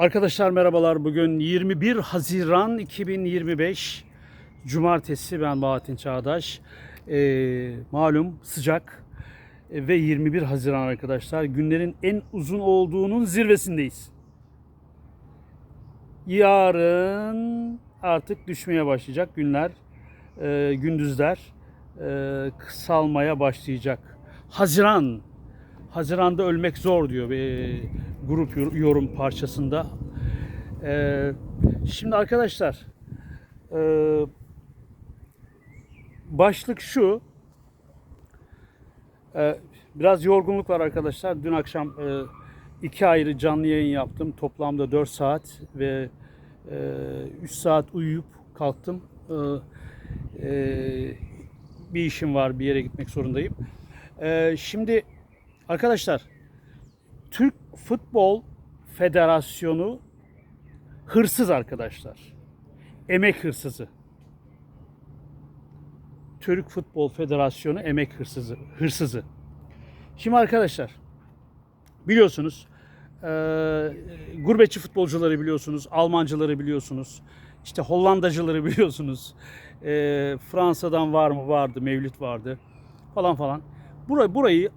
Arkadaşlar merhabalar. Bugün 21 Haziran 2025 Cumartesi. Ben Bahattin Çağdaş. Ee, malum sıcak Ee, ve 21 Haziran arkadaşlar. Günlerin en uzun olduğunun zirvesindeyiz. Yarın artık düşmeye başlayacak günler, e, gündüzler e, kısalmaya başlayacak. Haziran Haziranda ölmek zor diyor bir grup yor- yorum parçasında. Ee, şimdi arkadaşlar e, başlık şu. Ee, biraz yorgunluk var arkadaşlar. Dün akşam e, iki ayrı canlı yayın yaptım. Toplamda 4 saat ve 3 saat uyuyup kalktım. Ee, e, bir işim var, bir yere gitmek zorundayım. Ee, şimdi Arkadaşlar Türk Futbol Federasyonu hırsız arkadaşlar. Emek hırsızı. Türk Futbol Federasyonu emek hırsızı. hırsızı. Şimdi arkadaşlar biliyorsunuz eee gurbetçi futbolcuları biliyorsunuz, Almancıları biliyorsunuz, işte Hollandacıları biliyorsunuz, eee, Fransa'dan var mı vardı, Mevlüt vardı falan falan. Burayı, burayı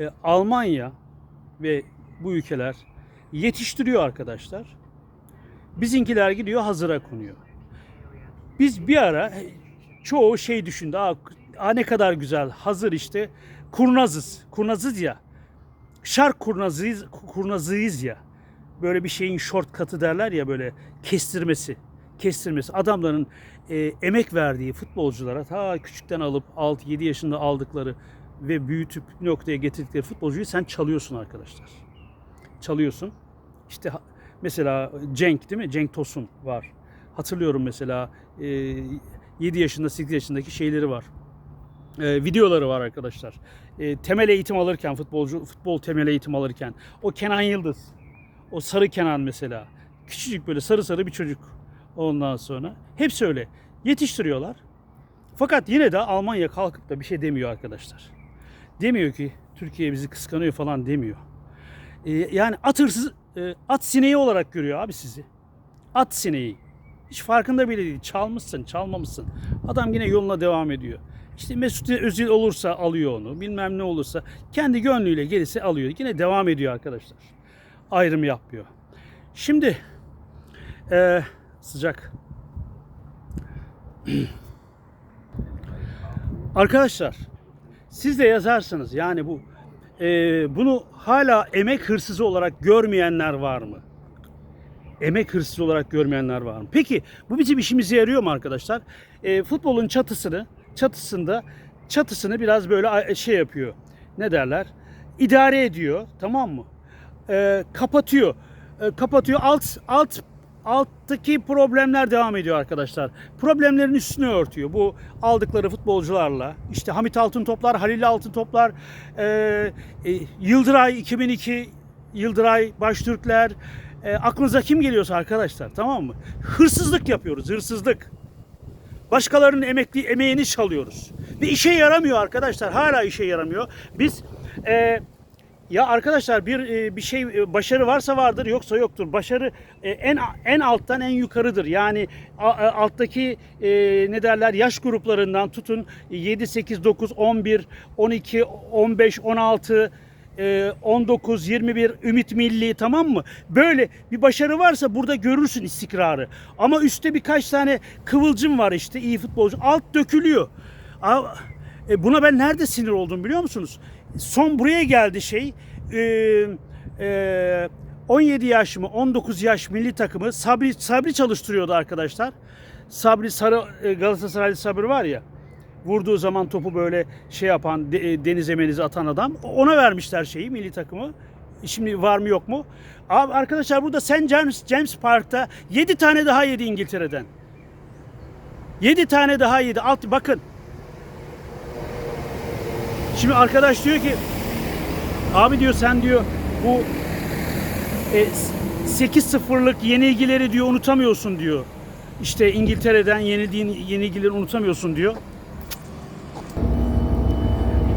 e, Almanya ve bu ülkeler yetiştiriyor arkadaşlar. Bizinkiler gidiyor hazıra konuyor. Biz bir ara çoğu şey düşündü. Aa, aa ne kadar güzel hazır işte kurnazız. Kurnazız ya. Şark kurnazıyız, kurnazıyız ya. Böyle bir şeyin shortcut'ı derler ya böyle kestirmesi. Kestirmesi. Adamların e, emek verdiği futbolculara ta küçükten alıp 6-7 yaşında aldıkları ve büyütüp noktaya getirdikleri futbolcuyu sen çalıyorsun arkadaşlar. Çalıyorsun. İşte mesela Cenk değil mi? Cenk Tosun var. Hatırlıyorum mesela e, 7 yaşında 8 yaşındaki şeyleri var. E, videoları var arkadaşlar. E, temel eğitim alırken futbolcu futbol temel eğitim alırken o Kenan Yıldız o sarı Kenan mesela küçücük böyle sarı sarı bir çocuk ondan sonra hepsi öyle yetiştiriyorlar. Fakat yine de Almanya kalkıp da bir şey demiyor arkadaşlar. Demiyor ki Türkiye bizi kıskanıyor falan demiyor. Ee, yani at hırsız, e, at sineği olarak görüyor abi sizi. At sineği. Hiç farkında bile değil. Çalmışsın, çalmamışsın. Adam yine yoluna devam ediyor. İşte Mesut Özil olursa alıyor onu. Bilmem ne olursa kendi gönlüyle gelirse alıyor. Yine devam ediyor arkadaşlar. Ayrım yapmıyor. Şimdi e, sıcak. Arkadaşlar siz de yazarsınız yani bu e, bunu hala emek hırsızı olarak görmeyenler var mı? Emek hırsızı olarak görmeyenler var mı? Peki bu bizim işimize yarıyor mu arkadaşlar? E, futbolun çatısını çatısında çatısını biraz böyle a- şey yapıyor. Ne derler? İdare ediyor tamam mı? E, kapatıyor. E, kapatıyor. Alt alt alttaki problemler devam ediyor arkadaşlar. Problemlerin üstünü örtüyor. Bu aldıkları futbolcularla. işte Hamit Altıntoplar, Halil Altıntoplar, e, e, Yıldıray 2002, Yıldıray Baştürkler. E, aklınıza kim geliyorsa arkadaşlar tamam mı? Hırsızlık yapıyoruz, hırsızlık. Başkalarının emekli emeğini çalıyoruz. Ve işe yaramıyor arkadaşlar. Hala işe yaramıyor. Biz e, ya arkadaşlar bir e, bir şey e, başarı varsa vardır yoksa yoktur. Başarı e, en en alttan en yukarıdır. Yani alttaki ne derler yaş gruplarından tutun 7 8 9 11 12 15 16 e, 19 21 Ümit Milli tamam mı? Böyle bir başarı varsa burada görürsün istikrarı. Ama üstte birkaç tane kıvılcım var işte iyi futbolcu. Alt dökülüyor. Buna ben nerede sinir oldum biliyor musunuz? Son buraya geldi şey. E, e, 17 yaş mı 19 yaş milli takımı Sabri Sabri çalıştırıyordu arkadaşlar. Sabri Sarı e, Galatasaraylı Sabri var ya. Vurduğu zaman topu böyle şey yapan e, denize menize atan adam. Ona vermişler şeyi milli takımı. Şimdi var mı yok mu? Abi arkadaşlar burada St. James, James Park'ta 7 tane daha yedi İngiltere'den. 7 tane daha yedi. Alt bakın. Şimdi arkadaş diyor ki abi diyor sen diyor bu e, 8-0'lık yenilgileri diyor unutamıyorsun diyor. İşte İngiltere'den yenildiğin yenilgileri unutamıyorsun diyor.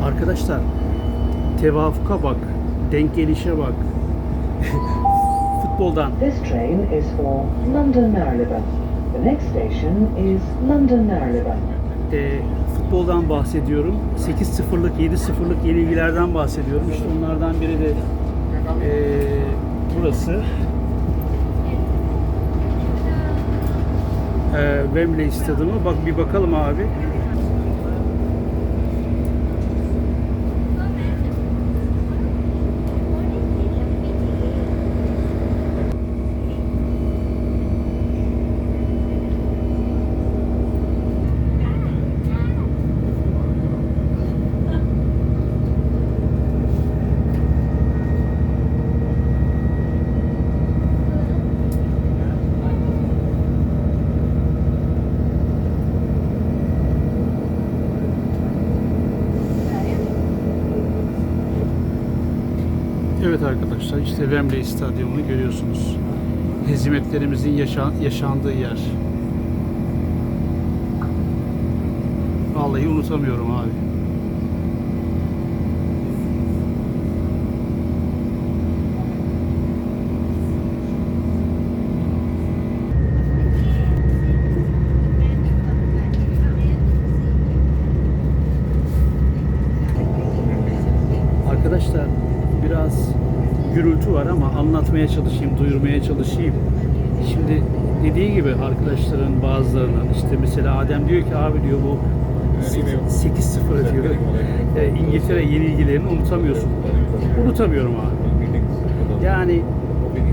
Arkadaşlar tevafuka bak, denk gelişe bak. futboldan This train is for London Marylebone. The next station is London Marylebone. Futboldan bahsediyorum. 8-0'lık, 7-0'lık yenilgilerden bahsediyorum. İşte onlardan biri de e, burası. E, Wembley Stadyumu. Bak bir bakalım abi. Evet arkadaşlar işte Wembley Stadyumunu görüyorsunuz. Hezimetlerimizin yaşa- yaşandığı yer. Vallahi unutamıyorum abi. Arkadaşlar biraz gürültü var ama anlatmaya çalışayım, duyurmaya çalışayım. Şimdi dediği gibi arkadaşların bazılarının işte mesela Adem diyor ki abi diyor bu 8-0 diyor. E, İngiltere yenilgilerini unutamıyorsun. Unutamıyorum abi. Yani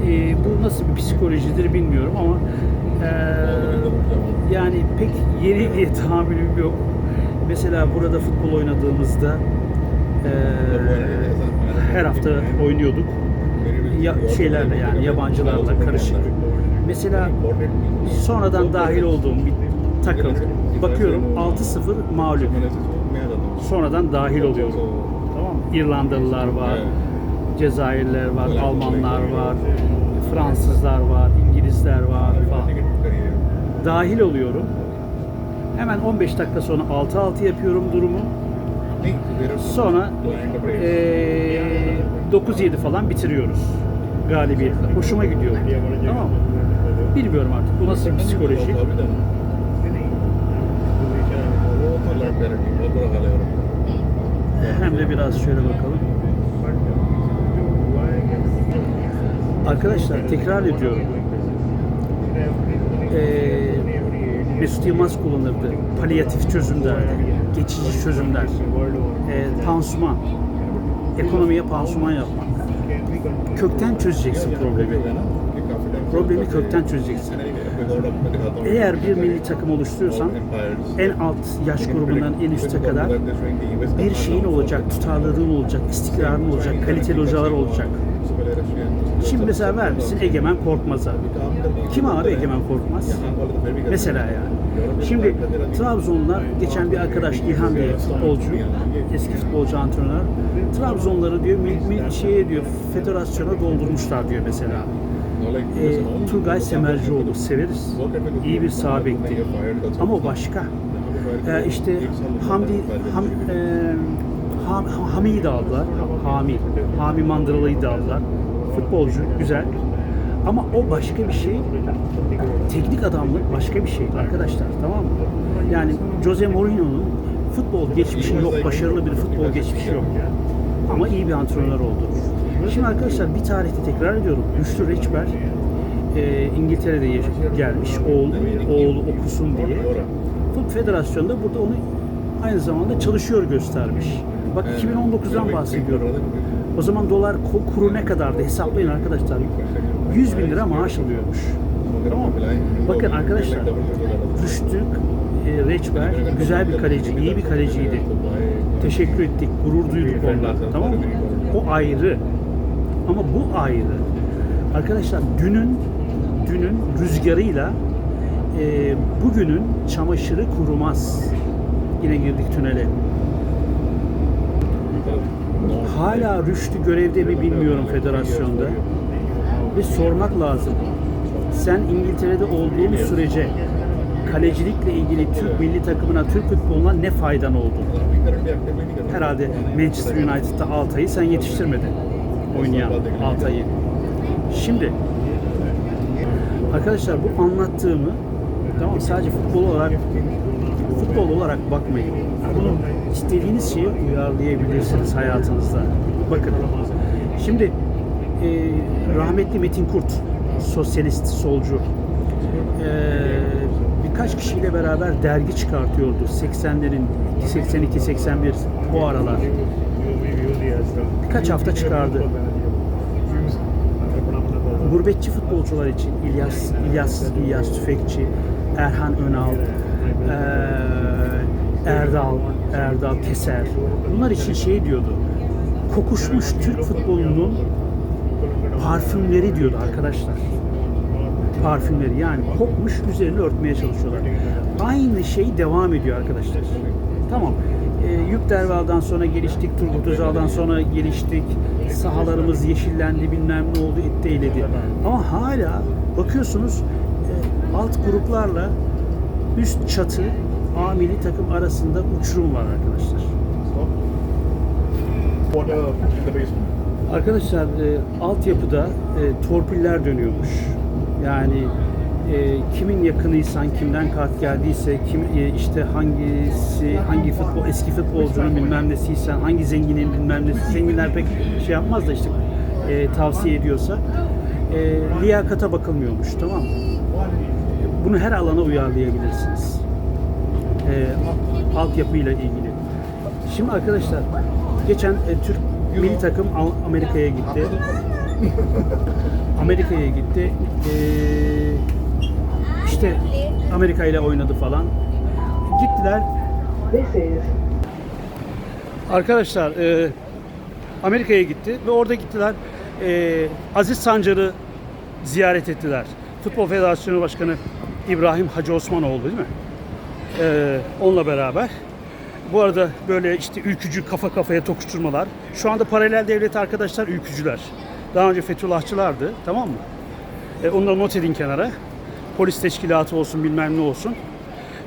e, bu nasıl bir psikolojidir bilmiyorum ama e, yani pek yenilgiye tahammülüm yok. Mesela burada futbol oynadığımızda e, her hafta oynuyorduk. Ya, şeylerle yani yabancılarla karışık. Mesela sonradan dahil olduğum bir takım bakıyorum 6-0 mağlup. Sonradan dahil oluyorum. Tamam? İrlandalılar var, Cezayirliler var, Almanlar var, Fransızlar var, İngilizler var falan. Dahil oluyorum. Hemen 15 dakika sonra 6-6 yapıyorum durumu. Sonra eee 9-7 falan bitiriyoruz galibiyetle. Hoşuma gidiyor. Tamam mı? Bilmiyorum artık bu nasıl bir psikoloji. Hem de biraz şöyle bakalım. Arkadaşlar tekrar ediyorum. Eee Mesut Yılmaz kullanırdı. Palyatif çözümler, geçici çözümler, eee pansuman, ekonomiye pansuman yapmak. Kökten çözeceksin problemi. Problemi kökten çözeceksin. Eğer bir milli takım oluşturuyorsan en alt yaş grubundan en üste kadar bir şeyin olacak, tutarlılığın olacak, istikrarın olacak, kaliteli hocalar olacak. Şimdi mesela vermişsin Egemen Korkmaz'a. Kim abi Egemen Korkmaz? Mesela yani. Şimdi Trabzonlular geçen bir arkadaş İlhan diye futbolcu, eski futbolcu antrenör. Trabzonları diyor mil, mil, şeye diyor federasyona doldurmuşlar diyor mesela. E, Turgay Semercioğlu severiz. İyi bir sağ bekti. Ama o başka. E, işte Hamdi Ham, e, Ham, Hami'yi de aldılar. Hami. Hami Mandıralı'yı da aldılar. Futbolcu güzel. Ama o başka bir şey. Teknik adamlık başka bir şey arkadaşlar tamam mı? Yani Jose Mourinho'nun futbol geçmişi yok, başarılı bir futbol geçmişi yok. Ama iyi bir antrenör oldu. Şimdi arkadaşlar bir tarihte tekrar ediyorum. Rüştü Reçber e, İngiltere'de gelmiş. Oğul, oğlu okusun diye. Futbol Federasyonu'nda burada onu aynı zamanda çalışıyor göstermiş. Bak 2019'dan bahsediyorum. O zaman dolar kuru ne kadardı hesaplayın arkadaşlar. 100 bin lira maaş alıyormuş. Tamam mı? Bakın arkadaşlar Rüştü e, Reçber güzel bir kaleci, iyi bir kaleciydi. Teşekkür ettik, gurur duyduk ondan. Tamam mı? O ayrı. Ama bu ayrı. Arkadaşlar dünün dünün rüzgarıyla e, bugünün çamaşırı kurumaz. Yine girdik tünele. Hala Rüştü görevde mi bilmiyorum federasyonda. Ve sormak lazım. Sen İngiltere'de olduğun sürece kalecilikle ilgili Türk milli takımına, Türk futboluna ne faydan oldu? Herhalde Manchester United'da Altay'ı sen yetiştirmedin. Oynayan Altay'ı. Şimdi arkadaşlar bu anlattığımı tamam sadece futbol olarak futbol olarak bakmayın. Bunu istediğiniz şeye uyarlayabilirsiniz hayatınızda. Bakın. Şimdi e, rahmetli Metin Kurt, sosyalist, solcu. e, birkaç kişiyle beraber dergi çıkartıyordu. 80'lerin 82 81 o aralar. Birkaç hafta çıkardı. Gurbetçi futbolcular için İlyas İlyas İlyas Tüfekçi, Erhan Önal, eee, Erdal, Erdal Keser. Bunlar için şey diyordu. Kokuşmuş Türk futbolunun parfümleri diyordu arkadaşlar. Parfümleri yani kokmuş üzerini örtmeye çalışıyorlar. Aynı şey devam ediyor arkadaşlar. Tamam. E, Yük Derval'dan sonra geliştik, Turgut Özal'dan sonra geliştik. Sahalarımız yeşillendi, bilmem ne oldu, etti eyledi. Ama hala bakıyorsunuz e, alt gruplarla üst çatı A milli takım arasında uçurum var arkadaşlar. Arkadaşlar e, altyapıda e, torpiller dönüyormuş. Yani e, kimin yakınıysan, kimden kart geldiyse, kim e, işte hangisi, hangi futbol eski futbolcunun bilmem nesiysen, hangi zenginin bilmem nesi, zenginler pek şey yapmaz da işte e, tavsiye ediyorsa e, liyakata bakılmıyormuş tamam mı? Bunu her alana uyarlayabilirsiniz. E, altyapıyla ilgili. Şimdi arkadaşlar geçen e, Türk milli takım Amerika'ya gitti. Amerika'ya gitti. Ee, işte Amerika ile oynadı falan. Gittiler. Arkadaşlar e, Amerika'ya gitti ve orada gittiler. e, Aziz Sancar'ı ziyaret ettiler. Futbol Federasyonu Başkanı İbrahim Hacı Osmanoğlu değil mi? E, onunla beraber. Bu arada böyle işte ülkücü kafa kafaya tokuşturmalar. Şu anda paralel devlet arkadaşlar ülkücüler. Daha önce Fethullahçılardı tamam mı? E, onları not edin kenara. Polis teşkilatı olsun bilmem ne olsun.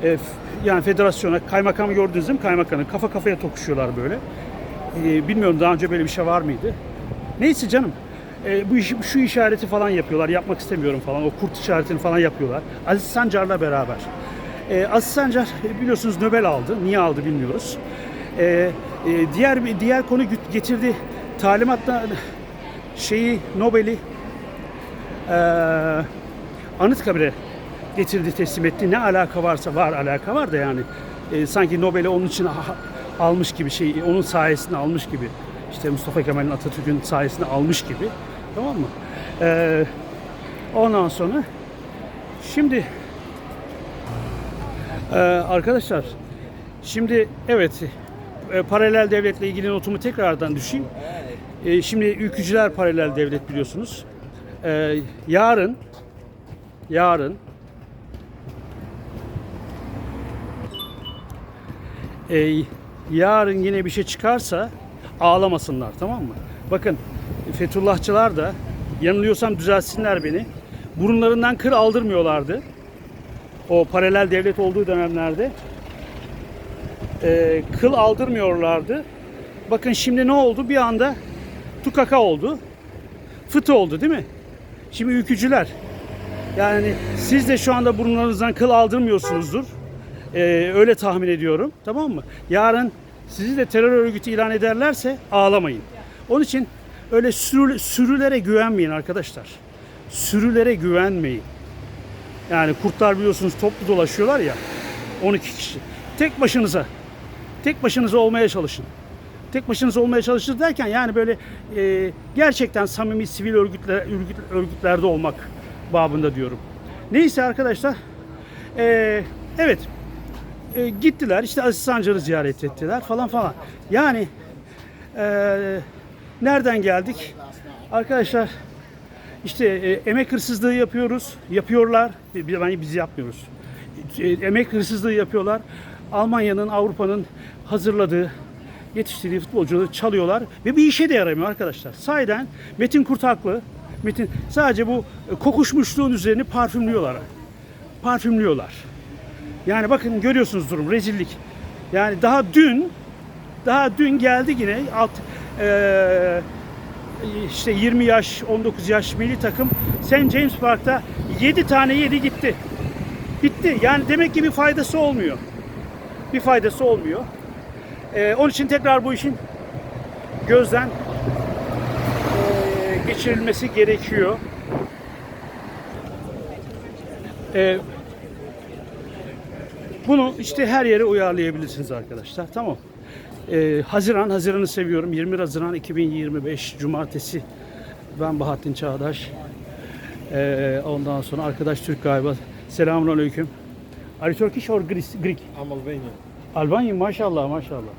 E, yani federasyona kaymakam gördünüz değil mi kaymakamı? Kafa kafaya tokuşuyorlar böyle. E, bilmiyorum daha önce böyle bir şey var mıydı? Neyse canım. E, bu işi, şu işareti falan yapıyorlar. Yapmak istemiyorum falan. O kurt işaretini falan yapıyorlar. Aziz Sancar'la beraber. E, Aziz Sancar e, biliyorsunuz Nobel aldı. Niye aldı bilmiyoruz. E, e, diğer diğer konu getirdi. Talimatla şeyi Nobel'i e, Anıtkabir'e getirdi teslim etti. Ne alaka varsa var alaka var da yani e, sanki Nobel'i onun için almış gibi şey onun sayesinde almış gibi işte Mustafa Kemal'in Atatürk'ün sayesinde almış gibi tamam mı? E, ondan sonra şimdi e, arkadaşlar şimdi evet e, paralel devletle ilgili notumu tekrardan düşeyim. E, şimdi ülkücüler paralel devlet biliyorsunuz. E, yarın yarın e, yarın yine bir şey çıkarsa ağlamasınlar tamam mı? Bakın Fethullahçılar da yanılıyorsam düzelsinler beni. Burunlarından kır aldırmıyorlardı. O paralel devlet olduğu dönemlerde. E, kıl aldırmıyorlardı. Bakın şimdi ne oldu? Bir anda tukaka oldu. Fıtı oldu değil mi? Şimdi ülkücüler. Yani siz de şu anda burunlarınızdan kıl aldırmıyorsunuzdur. Ee, öyle tahmin ediyorum. Tamam mı? Yarın sizi de terör örgütü ilan ederlerse ağlamayın. Onun için öyle sürü, sürülere güvenmeyin arkadaşlar. Sürülere güvenmeyin. Yani kurtlar biliyorsunuz toplu dolaşıyorlar ya. 12 kişi. Tek başınıza. Tek başınıza olmaya çalışın. Tek başınıza olmaya çalışır derken yani böyle e, gerçekten samimi sivil örgütler, örgüt, örgütlerde olmak babında diyorum. Neyse arkadaşlar. e, evet. E, gittiler işte Aziz Sancar'ı ziyaret ettiler falan falan. Yani e, nereden geldik? Arkadaşlar işte e, emek hırsızlığı yapıyoruz. Yapıyorlar. E, Bir- Ben biz yapmıyoruz. E, emek hırsızlığı yapıyorlar. Almanya'nın, Avrupa'nın hazırladığı, yetiştirdiği futbolcuları çalıyorlar ve bir işe de yaramıyor arkadaşlar. Sahiden Metin Kurt haklı. Metin sadece bu e, kokuşmuşluğun üzerini parfümlüyorlar. Parfümlüyorlar. Yani bakın görüyorsunuz durum rezillik. Yani daha dün daha dün geldi yine alt eee, işte 20 yaş, 19 yaş milli takım St. James Park'ta 7 tane yedi gitti. Bitti. Yani demek ki bir faydası olmuyor. Bir faydası olmuyor. Ee, onun için tekrar bu işin gözden ee, geçirilmesi gerekiyor. Ee, bunu işte her yere uyarlayabilirsiniz arkadaşlar. Tamam. Ee, Haziran, Haziran'ı seviyorum. 21 Haziran 2025 Cumartesi. Ben Bahattin Çağdaş. Ee, ondan sonra arkadaş Türk galiba. Selamun Aleyküm. Are you Turkish or Greek? Greek? I'm Albanian. Albanya maşallah maşallah.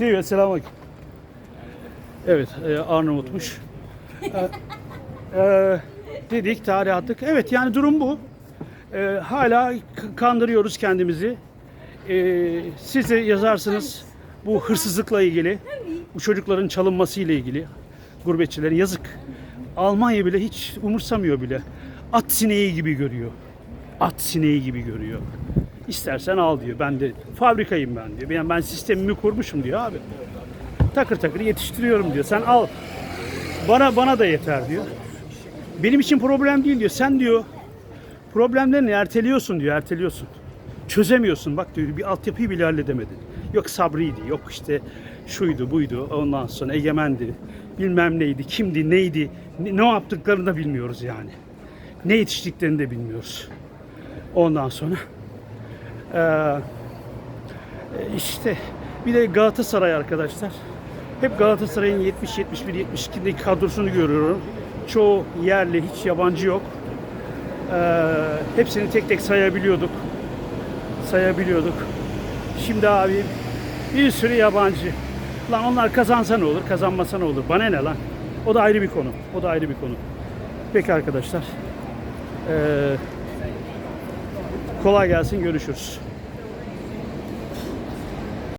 Evet selam aleyküm. Evet e, Arnavutmuş. E, e, dedik tarih attık. Evet yani durum bu. E, hala kandırıyoruz kendimizi. E, siz de yazarsınız bu hırsızlıkla ilgili, bu çocukların çalınması ile ilgili, gurbetçilerin yazık. Almanya bile hiç umursamıyor bile. At sineği gibi görüyor. At sineği gibi görüyor. İstersen al diyor. Ben de fabrikayım ben diyor. Ben, ben sistemimi kurmuşum diyor abi. Takır takır yetiştiriyorum diyor. Sen al. Bana bana da yeter diyor. Benim için problem değil diyor. Sen diyor problemlerini erteliyorsun diyor. Erteliyorsun. Çözemiyorsun. Bak diyor bir altyapıyı bile halledemedin. Yok sabriydi. Yok işte şuydu buydu. Ondan sonra egemendi. Bilmem neydi. Kimdi neydi. Ne, yaptıklarını da bilmiyoruz yani. Ne yetiştiklerini de bilmiyoruz. Ondan sonra ee, işte bir de Galatasaray arkadaşlar. Hep Galatasaray'ın 70, 71, 72'deki kadrosunu görüyorum. Çoğu yerli, hiç yabancı yok. Ee, hepsini tek tek sayabiliyorduk. Sayabiliyorduk. Şimdi abi bir sürü yabancı. Lan onlar kazansa ne olur, kazanmasa ne olur? Bana ne lan? O da ayrı bir konu. O da ayrı bir konu. Peki arkadaşlar. Ee, kolay gelsin, görüşürüz.